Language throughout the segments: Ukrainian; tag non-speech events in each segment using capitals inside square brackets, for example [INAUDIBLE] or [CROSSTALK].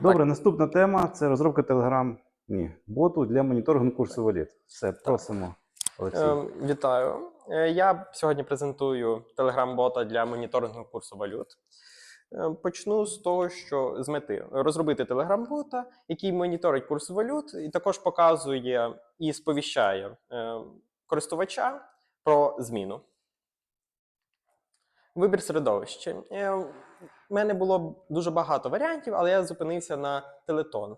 Добре, наступна тема це розробка Telegram ні, боту для моніторингу курсу валют. Все, просимо, Олексій. Е, Вітаю. Е, Я сьогодні презентую Telegram-бота для моніторингу курсу валют. Е, Почну з того, що з мети розробити Telegram-бота, який моніторить курс валют, і також показує і сповіщає е, користувача про зміну. Вибір середовища. Е, У мене було дуже багато варіантів, але я зупинився на Телетон.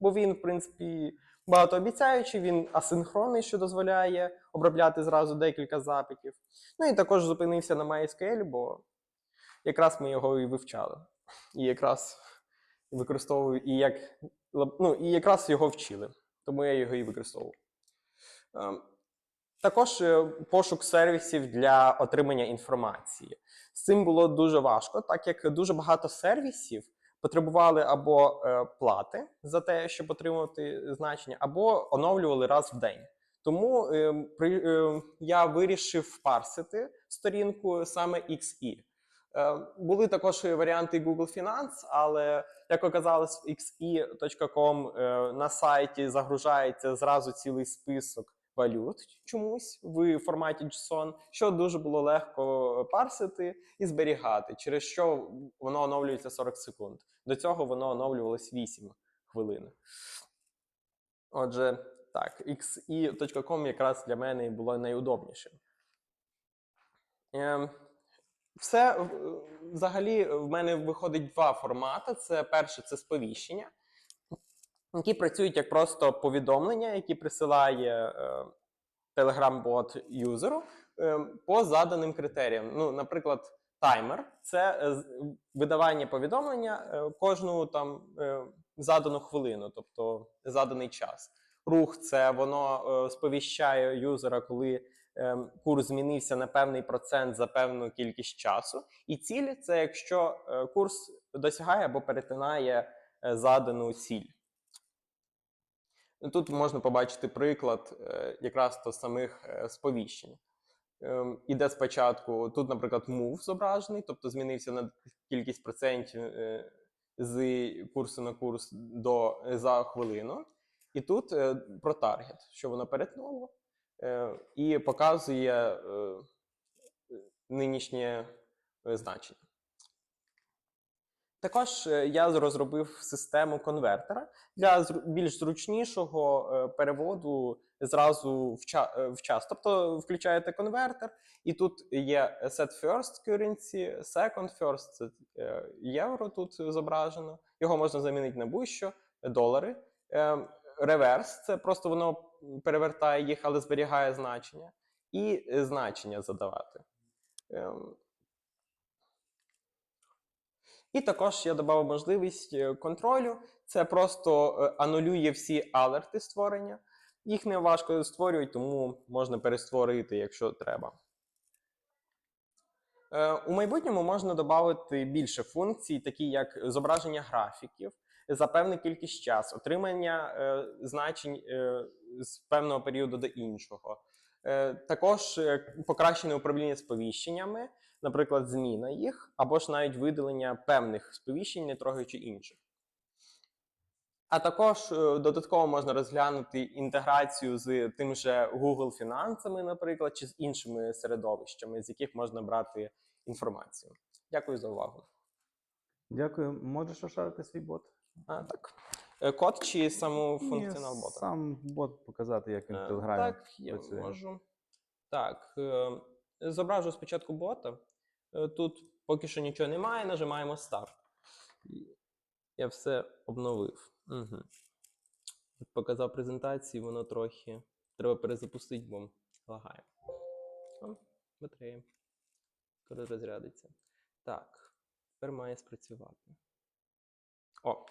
Бо він, в принципі, багатообіцяючий, він асинхронний, що дозволяє обробляти зразу декілька запитів. Ну і також зупинився на MySQL, бо якраз ми його і вивчали. І якраз використовую, і як ну, і якраз його вчили, тому я його і використовував. Ем, Також е, пошук сервісів для отримання інформації. З цим було дуже важко, так як дуже багато сервісів потребували або е, плати за те, щоб отримувати значення, або оновлювали раз в день. Тому е, при, е, я вирішив парсити сторінку саме XE. Е, були також варіанти Google Finance, але як оказалось, в xe.com на сайті загружається зразу цілий список валют чомусь в форматі JSON, що дуже було легко парсити і зберігати, через що воно оновлюється 40 секунд. До цього воно оновлювалось 8 хвилин. Отже, так, xe.com якраз для мене було найудобнішим. Ем, Все взагалі в мене виходить два формати. Це перше це сповіщення, які працюють як просто повідомлення, які присилає е, Telegram-бот юзеру е, по заданим критеріям. Ну, наприклад, таймер це е, видавання повідомлення кожну там задану хвилину, тобто заданий час. Рух це воно сповіщає юзера, коли курс змінився на певний процент за певну кількість часу. І ціль це якщо курс досягає або перетинає задану ціль. Ну, Тут можна побачити приклад е, якраз то самих е, сповіщень. Ем, Іде спочатку, тут, наприклад, move зображений, тобто змінився на кількість процентів е, з курсу на курс до за хвилину. І тут про таргет, що воно перетнуло, і показує нинішнє значення. Також е, я розробив систему конвертера для більш зручнішого е, переводу зразу е, в час. Тобто включаєте конвертер, і тут є set first currency, second first це євро тут зображено. Його можна замінити на будь-що, долари. Реверс це просто воно перевертає їх, але зберігає значення. І значення задавати. І також я додав можливість е, контролю. Це просто е, анулює всі алерти створення. Їх не важко створювати, тому можна перестворити, якщо треба. Е, У майбутньому можна додати більше функцій, такі як зображення графіків за певну кількість часу, отримання значень з певного періоду до іншого. Також покращене управління сповіщеннями, наприклад, зміна їх, або ж навіть видалення певних сповіщень, не трогаючи інших. А також е, додатково можна розглянути інтеграцію з тим же Google фінансами, наприклад, чи з іншими середовищами, з яких можна брати інформацію. Дякую за увагу. Дякую. Можеш розшарити свій бот? А, так. Е, Код чи саму функціонал бота? Сам бот показати, як він в Е, Телеграмі. Так, я працює. можу. Так, е, зображу спочатку бота. Е, Тут поки що нічого немає, нажимаємо старт. Я все обновив. Угу. Показав презентацію, воно трохи. Треба перезапустити, бо лагає. О, батарея. Скоро розрядиться. Так, тепер має спрацювати. О.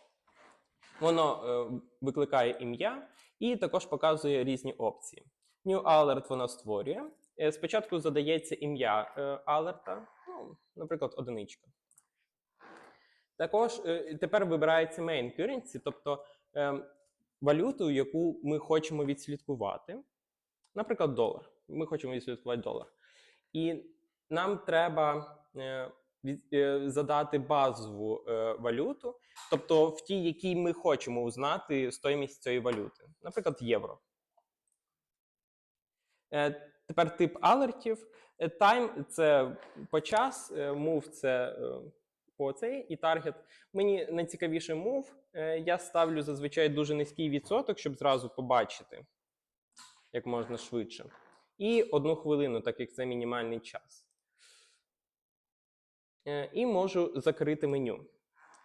Воно е, викликає ім'я і також показує різні опції. New Alert воно створює. Е, Спочатку задається ім'я е, алерта, ну, наприклад, одиничка. Також е, тепер вибирається main currency, тобто валюту, яку ми хочемо відслідкувати. Наприклад, долар. Ми хочемо відслідкувати долар. І нам треба задати базову валюту, тобто в тій, якій ми хочемо узнати стоїмість цієї валюти, наприклад, євро. Е, Тепер тип алертів. Е, Time – це по час, е, move – це е, по цей і таргет. Мені найцікавіше move. Е, Я ставлю зазвичай дуже низький відсоток, щоб зразу побачити як можна швидше. І одну хвилину, так як це мінімальний час. Е, І можу закрити меню.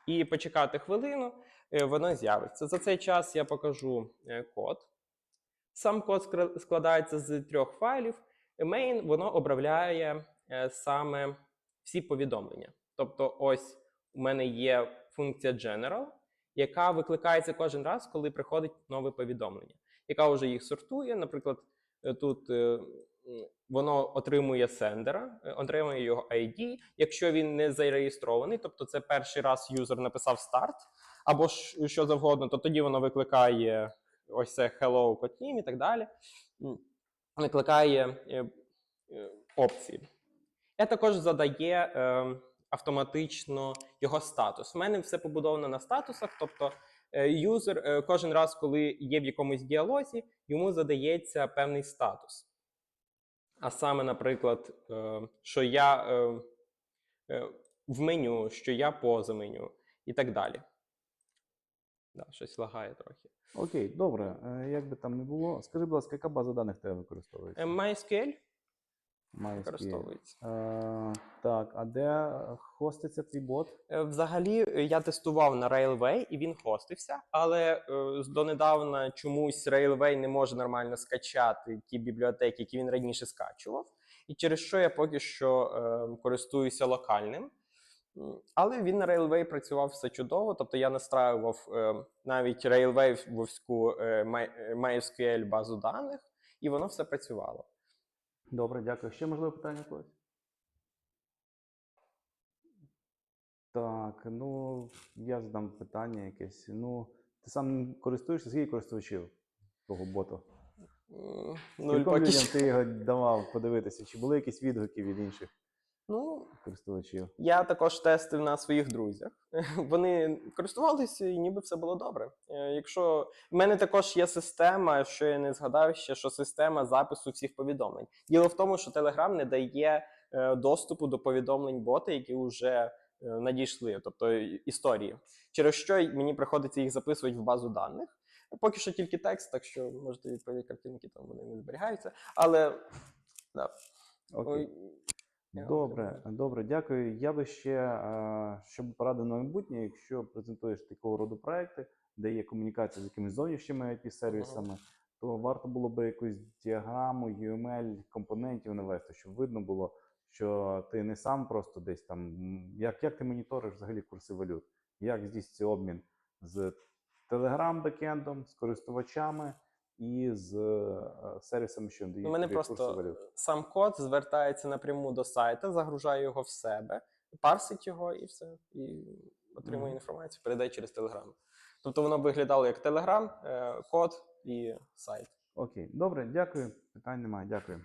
І почекати хвилину, е, воно з'явиться. За цей час я покажу е, код. Сам код складається з трьох файлів. Main воно обробляє е, саме всі повідомлення. Тобто, ось у мене є функція General, яка викликається кожен раз, коли приходить нове повідомлення, яка вже їх сортує. Наприклад, е, тут е, воно отримує сендера, отримує його ID. Якщо він не зареєстрований, тобто це перший раз юзер написав старт, або що завгодно, то тоді воно викликає ось це hello Kotlin і так далі. Викликає е, е, опції. Я також задає е, автоматично його статус. У мене все побудовано на статусах, тобто юзер кожен раз, коли є в якомусь діалозі, йому задається певний статус. А саме, наприклад, що я в меню, що я поза меню і так далі. Да, щось лагає трохи. Окей, добре. Е, Як би там не було, скажи, будь ласка, яка база даних тебе використовується? Е, MySQL MySQL. використовується. Е, так, а де хоститься твій бот? Е, Взагалі, я тестував на Railway і він хостився, але е, донедавна чомусь Railway не може нормально скачати ті бібліотеки, які він раніше скачував. І через що я поки що е, користуюся локальним. Але він на Railway працював все чудово. Тобто я настраював е, навіть Railway-вовську е, е, MySQL базу даних, і воно все працювало. Добре, дякую. Ще можливо питання когось? Так, ну я задам питання якесь. Ну, ти сам користуєшся, скільки користувачів того боту? Кільком поки людям ти його давав подивитися, чи були якісь відгуки від інших Ну, користувачів? Я також тестив на своїх друзях. [LAUGHS] Вони користувалися і ніби все було добре. Е, Якщо в мене також є система, що я не згадав ще, що система запису всіх повідомлень. Діло в тому, що Telegram не дає е, доступу до повідомлень бота, які вже е, надійшли, тобто історії. Через що мені приходиться їх записувати в базу даних. Поки що тільки текст, так що можете відповідати картинки, там вони не зберігаються. Але да. Окей. Добре, добре, дякую. Я би ще, е, щоб порадив на майбутнє, якщо презентуєш такого роду проекти, де є комунікація з якимись зовнішніми IT-сервісами, то варто було би якусь діаграму, UML компонентів навести, щоб видно було, що ти не сам просто десь там. Як, як ти моніториш взагалі курси валют? Як здійснюється обмін з Telegram бекендом, з користувачами і з е, сервісами, що надають мене просто валют? сам код звертається напряму до сайта, загружає його в себе, парсить його і все. І отримує Мгм. інформацію, передає через Телеграм. Тобто воно виглядало як е, код і сайт. Окей, добре, дякую. Питань немає. Дякую.